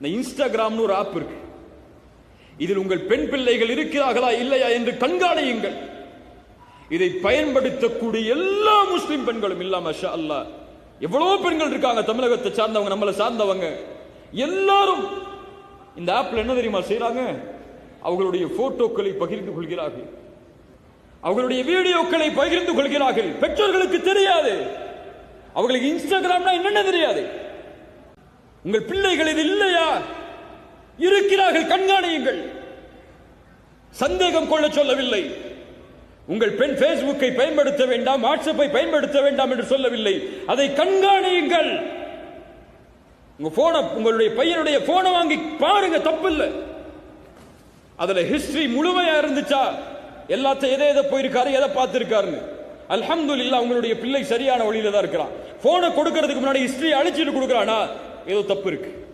இந்த இன்ஸ்டாகிராம்னு ஒரு ஆப் இருக்கு. இதில் உங்கள் பெண் பிள்ளைகள் இருக்கிறார்களா இல்லையா என்று கண்காணியுங்கள். இதை பயன்படுத்தக்கூடிய எல்லா முஸ்லிம் பெண்களும் இல்லாம ஷா அல்லாஹ் எவ்வளவு பெண்கள் இருக்காங்க தமிழகத்தை சார்ந்தவங்க நம்மளை சார்ந்தவங்க. எல்லாரும் இந்த ஆப்ல என்ன தெரியுமா செய்யறாங்க அவர்களுடைய போட்டோக்களை பகிர்ந்து கொள்கிறார்கள். அவர்களுடைய வீடியோக்களை பகிர்ந்து கொள்கிறார்கள். பெற்றோர்களுக்கு தெரியாது. அவர்களுக்கு இன்ஸ்டாகிராம்னா என்னென்ன தெரியாது? உங்கள் பிள்ளைகள் இது இல்லையா? இருக்கிறார்கள் கண்காணியுங்கள். சந்தேகம் கொள்ள சொல்லவில்லை. உங்கள் பெண் பேஸ்புக்கை பயன்படுத்த வேண்டாம் வாட்ஸ்அப்பை பயன்படுத்த வேண்டாம் என்று சொல்லவில்லை. அதை கண்காணியுங்கள். உங்க போன உங்களுடைய பையனுடைய போனை வாங்கி பாருங்க தப்பு இல்லை அதுல ஹிஸ்டரி முழுமையா இருந்துச்சா? எல்லாத்தையும் எதை எதை போயிருக்காரு எதை பார்த்திருக்காருன்னு. இல்லா உங்களுடைய பிள்ளை சரியான வழியில தான் இருக்கிறான். போனை கொடுக்கறதுக்கு முன்னாடி ஹிஸ்டரி அழிச்சிட்டு கொடுக்கறானா? ele por porque